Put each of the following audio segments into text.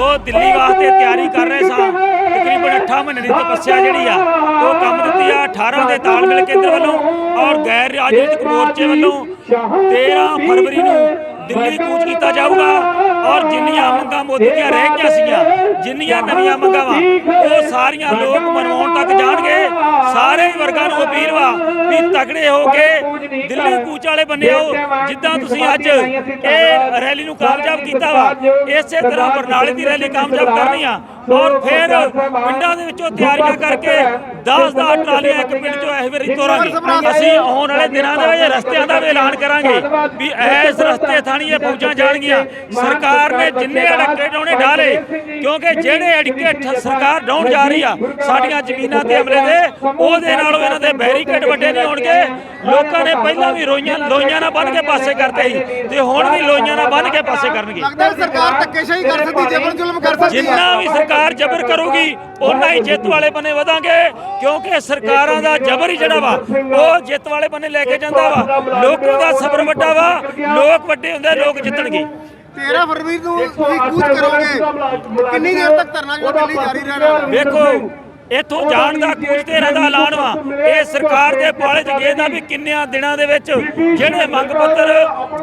ਉਹ ਦਿੱਲੀ ਵਾਸਤੇ ਤਿਆਰੀ ਕਰ ਰਹੇ ਸਾਂ, ਤਕਰੀਬਨ 8 ਮਹੀਨੇ ਦੀ ਤਪੱਸਿਆ ਜਿਹੜੀ ਆ, ਉਹ ਕੰਮ ਦਿੱਤੀ ਆ। 18 ਦੇ ਤਾਲਮੇਲ ਕੇਂਦਰ ਵੱਲੋਂ ਔਰ ਗੈਰ ਰਾਜਨੀਤਿਕ ਮੋਰਚੇ ਵੱਲੋਂ 13 ਫਰਵਰੀ ਨੂੰ ਦਿੱਲੀ ਕੂਚ ਕੀਤਾ ਜਾਊਗਾ ਔਰ ਜਿੰਨੀਆਂ ਮੰਗਾਂ ਮੋਦੀ ਦੀਆਂ ਰਹਿ ਗਈਆਂ ਸੀਗੀਆਂ, ਜਿੰਨੀਆਂ ਨਵੀਆਂ ਮੰਗਾਂ ਵਾ, ਉਹ ਸਾਰੀਆਂ ਲੋਕ ਮਨਵਾਉਣ ਤੱਕ ਜਾਣਗੇ। ਸਾਰੇ ਵਰਗਾਂ ਨੂੰ ਅਪੀਲ ਵਾ ਵੀ ਤਕੜੇ ਹੋ ਕੇ ਦਿੱਲੀ ਕੂਚ ਵਾਲੇ ਬੰਨੇ ਆਓ। ਜਿੱਦਾਂ ਤੁਸੀਂ ਅੱਜ ਇਹ ਰੈਲੀ ਨੂੰ ਕਾਮਯਾਬ ਕੀਤਾ ਵਾ ਇਸੇ ਤਰ੍ਹਾਂ ਬਰਨਾਲੇ ਦੀ ਰੈਲੀ ਕਾਮਯਾਬ ਕਰਨੀ ਆ। ਔਰ ਫਿਰ ਪਿੰਡਾਂ ਦੇ ਵਿੱਚੋਂ ਤਿਆਰੀਆਂ ਕਰਕੇ 10 ਦਾ ਟਰਾਲੀਆਂ ਇੱਕ ਪਿੰਡ ਚੋਂ ਇਸ ਵਾਰੀ ਤੋਰਾਂਗੇ ਅਸੀਂ ਆਉਣ ਵਾਲੇ ਦਿਨਾਂ ਦੇ ਵਿੱਚ ਰਸਤਿਆਂ ਦਾ ਵੀ ਐਲਾਨ ਕਰਾਂਗੇ ਵੀ ਇਸ ਰਸਤੇ ਥਾਣੀ ਇਹ ਫੌਜਾਂ ਜਾਣਗੀਆਂ। ਸਰਕਾਰ ਨੇ ਜਿੰਨੇ ਅੜਕੇ ਡਾਉਣੇ ਢਾਲੇ ਕਿਉਂਕਿ ਜਿਹੜੇ ਅੜਕੇ ਸਰਕਾਰ ਡਾਉਣ ਜਾ ਰਹੀ ਆ ਸਾਡੀਆਂ ਜ਼ਮੀਨਾਂ ਤੇ ਹਮਲੇ ਦੇ ਉਹਦੇ ਨਾਲੋਂ ਇਹਨਾਂ ਦੇ ਬੈਰੀਕੇਡ ਵੱਡੇ ਨਹੀਂ ਹੋਣਗੇ। ਲੋਕਾਂ ਨੇ ਪਹਿਲਾਂ ਵੀ ਰੋਈਆਂ ਲੋਈਆਂ ਨਾਲ ਬੰਨ ਕੇ ਪਾਸੇ ਕਰਦੇ ਸੀ ਤੇ ਹੁਣ ਵੀ ਲੋਈਆਂ ਨਾਲ ਬੰਨ ਕੇ ਪਾਸੇ ਕਰਨਗੇ। ਲੱਗਦਾ ਹੈ ਸਰਕਾਰ ਧੱਕੇਸ਼ਾਹੀ ਕਰ ਸਕਦੀ ਜਬਰ ਜ਼ੁਲਮ ਕਰ ਸਕਦੀ ਹੈ। ਜਿੰਨਾ ਵੀ ਸਰਕਾਰ ਜ਼ਬਰ ਕਰੂਗੀ ਉਹਨਾਂ ਹੀ ਜਿੱਤ ਵਾਲੇ ਬੰਨੇ ਵਧਾਂਗੇ ਕਿਉਂਕਿ ਸਰਕਾਰਾਂ ਦਾ ਜ਼ਬਰ ਹੀ ਜਿਹੜਾ ਵਾ ਉਹ ਜਿੱਤ ਵਾਲੇ ਬੰਨੇ ਲੈ ਕੇ ਜਾਂਦਾ ਵਾ। ਲੋਕਾਂ ਦਾ ਸਬਰ ਵੱਡਾ ਵਾ ਲੋਕ ਵੱਡੇ ਹੁੰਦੇ ਲੋਕ ਜਿੱਤਣਗੇ। 13 ਫਰਵਰੀ ਨੂੰ ਤੁਸੀਂ ਕੂਚ ਕਰੋਗੇ ਕਿੰਨੀ ਦੇਰ ਤੱਕ ਧਰਨਾ ਜਿਹੜਾ ਦਿੱਲੀ ਜਾਰੀ ਰਹਿਣਾ? ਵੇਖੋ ਇੱਥੋਂ ਜਾਣ ਦਾ ਕੁਝ ਤੇ ਦਾ ਐਲਾਨ ਵਾ ਇਹ ਸਰਕਾਰ ਦੇ ਪਾਲੇ ਚ ਗਏ ਦਾ ਵੀ ਕਿੰਨਿਆਂ ਦਿਨਾਂ ਦੇ ਵਿੱਚ ਜਿਹੜੇ ਮੰਗ ਪੱਤਰ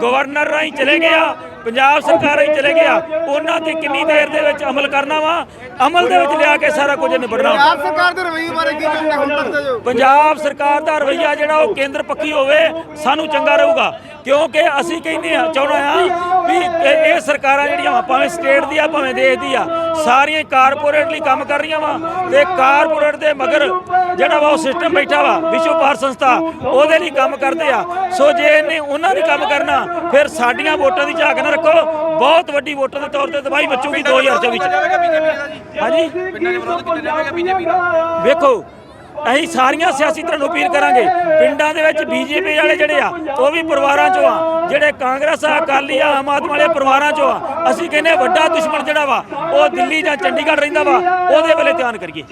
ਗਵਰਨਰ ਰਾਹੀਂ ਚਲੇ ਗਏ ਆ ਪੰਜਾਬ ਸਰਕਾਰ ਰਾਹੀਂ ਚਲੇ ਗਿਆ ਉਹਨਾਂ ਤੇ ਕਿੰਨੀ ਦੇਰ ਦੇ ਵਿੱਚ ਅਮਲ ਕਰਨਾ ਵਾ? ਅਮਲ ਦੇ ਵਿੱਚ ਲਿਆ ਕੇ ਸਾਰਾ ਕੁਝ ਨਿਬੜਨਾ ਵਾ। ਪੰਜਾਬ ਸਰਕਾਰ ਦੇ ਰਵੱਈਏ ਬਾਰੇ ਕੀ ਕਹਿੰਦੇ ਹੁਣ ਤੱਕ ਦੇ ਜੋ ਪੰਜਾਬ ਸਰਕਾਰ ਦਾ ਰਵਈਆ ਜਿਹੜਾ ਉਹ ਕੇਂਦਰ ਪੱਖੀ ਹੋਵੇ ਸਾਨੂੰ ਚੰਗਾ ਰਹੂਗਾ। ਕਿਉਂਕਿ ਅਸੀਂ ਕਹਿੰਦੇ ਆ ਚਾਹੁੰਦੇ ਆ ਵੀ ਇਹ ਇਹ ਸਰਕਾਰਾਂ ਜਿਹੜੀਆਂ ਵਾ ਭਾਵੇਂ ਸਟੇਟ ਦੀ ਆ ਭਾਵੇਂ ਦੇਸ਼ ਦੀ ਆ ਸਾਰੀਆਂ ਕਾਰਪੋਰੇਟ ਲਈ ਕੰਮ ਕਰ ਰਹੀਆਂ ਵਾ ਤੇ ਕਾਰਪੋਰੇਟ ਦੇ ਮਗਰ ਜਿਹੜਾ ਵਾ ਉਹ ਸਿਸਟਮ ਬੈਠਾ ਵਾ ਵਿਸ਼ਵ ਭਾਰ ਸੰਸਥਾ ਉਹਦੇ ਲਈ ਕੰਮ ਕਰਦੇ ਆ। ਸੋ ਜੇ ਇਹਨੇ ਉਹਨਾਂ ਦੀ ਕੰਮ ਕਰਨਾ ਫਿਰ ਸਾਡੀਆਂ ਵੋਟਾਂ ਦੀ ਝਾਕ ਨਾ ਰੱਖੋ। ਬਹੁਤ ਵੱਡੀ ਵੋਟਾਂ ਦੇ ਤੌਰ ਤੇ ਦਵਾਈ ਬਚੂਗੀ 2024 ਚ। ਹਾਂਜੀ? ਵੇਖੋ ਅਸੀਂ ਸਾਰੀਆਂ ਸਿਆਸੀ ਧਿਰਾਂ ਨੂੰ ਅਪੀਲ ਕਰਾਂਗੇ, ਪਿੰਡਾਂ ਦੇ ਵਿੱਚ ਬੀਜੇਪੀ ਵਾਲੇ ਜਿਹੜੇ ਆ, ਉਹ ਵੀ ਪਰਿਵਾਰਾਂ ਚੋਂ ਆ, ਜਿਹੜੇ ਕਾਂਗਰਸ ਆ, ਅਕਾਲੀ ਆ, ਆਮ ਆਦਮੀ ਵਾਲੇ ਪਰਿਵਾਰਾਂ ਚੋਂ ਆ, ਅਸੀਂ ਕਹਿੰਦੇ ਵੱਡਾ ਦੁਸ਼ਮਣ ਜਿਹੜਾ ਵਾ, ਉਹ ਦਿੱਲੀ ਜਾਂ ਚੰਡੀਗੜ੍ਹ ਰਹਿੰਦਾ ਵਾ, ਉਹਦੇ ਵੱਲੇ ਧਿਆਨ ਕਰੀਏ।